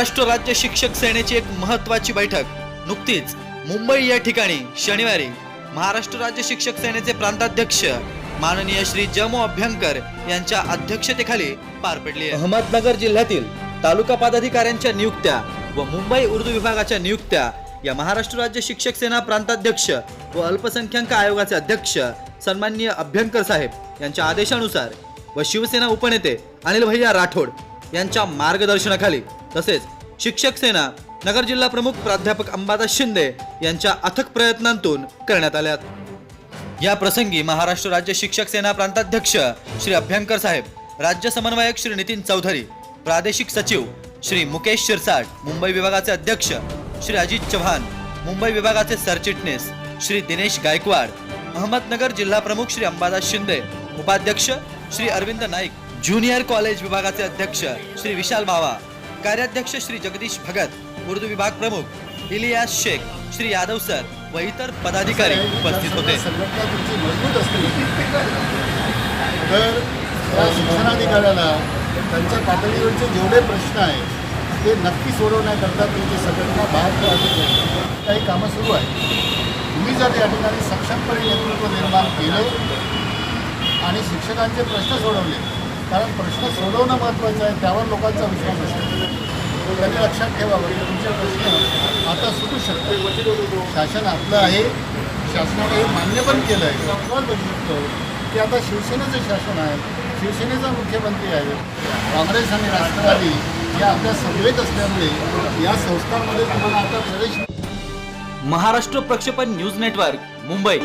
महाराष्ट्र राज्य शिक्षक सेनेची एक महत्वाची बैठक. नुकतीच मुंबई या ठिकाणी शनिवारी महाराष्ट्र राज्य शिक्षक सेनेचे प्रांताध्यक्ष माननीय श्री जमो अभ्यंकर यांच्या अध्यक्षतेखाली पार पडली अहमदनगर जिल्ह्यातील तालुका पदाधिकाऱ्यांच्या नियुक्त्या व मुंबई उर्दू विभागाच्या नियुक्त्या या महाराष्ट्र राज्य शिक्षक सेना प्रांताध्यक्ष व अल्पसंख्याक आयोगाचे अध्यक्ष सन्माननीय अभ्यंकर साहेब यांच्या आदेशानुसार व शिवसेना उपनेते अनिल भैया राठोड यांच्या मार्गदर्शनाखाली तसेच शिक्षक सेना नगर जिल्हा प्रमुख प्राध्यापक अंबादास शिंदे यांच्या अथक प्रयत्नांतून करण्यात आल्यात. या प्रसंगी महाराष्ट्र राज्य शिक्षक सेना प्रांताध्यक्ष श्री अभ्यंकर साहेब राज्य समन्वयक श्री नितीन चौधरी प्रादेशिक सचिव श्री मुकेश शिरसाट मुंबई विभागाचे अध्यक्ष श्री अजित चव्हाण मुंबई विभागाचे सरचिटणीस श्री दिनेश गायकवाड अहमदनगर जिल्हा प्रमुख श्री अंबादास शिंदे उपाध्यक्ष श्री अरविंद नाईक ज्युनियर कॉलेज विभागाचे अध्यक्ष श्री विशाल मावा कार्याध्यक्ष श्री जगदीश भगत उर्दू विभाग प्रमुख इलियास शेख श्री यादव सर व इतर पदाधिकारी उपस्थित होते. तर शिक्षणाधिकाऱ्याला त्यांच्या पातळीवरचे जेवढे प्रश्न आहेत ते नक्की सोडवण्याकरता तुमची संघटना पाडते काही कामं सुरू आहेत. तुम्ही जर या ठिकाणी सक्षमपणे नेतृत्व निर्माण केलं आणि शिक्षकांचे प्रश्न सोडवले कारण प्रश्न सोडवणं महत्त्वाचं आहे त्यावर लोकांचा विश्वास असतो. त्यांनी लक्षात ठेवावं की तुमचे प्रश्न आता सुटू शकतो शासन आपलं आहे शासनाने हे मान्य पण केलं आहे. आपण बघू शकतो की आता शिवसेनेचं शासन आहे शिवसेनेचा मुख्यमंत्री आहे. काँग्रेस आणि राष्ट्रवादी या आपल्या समवेत असल्यामुळे या संस्थांमध्ये तुम्हाला आता प्रवेश महाराष्ट्र प्रक्षेपण न्यूज नेटवर्क मुंबई.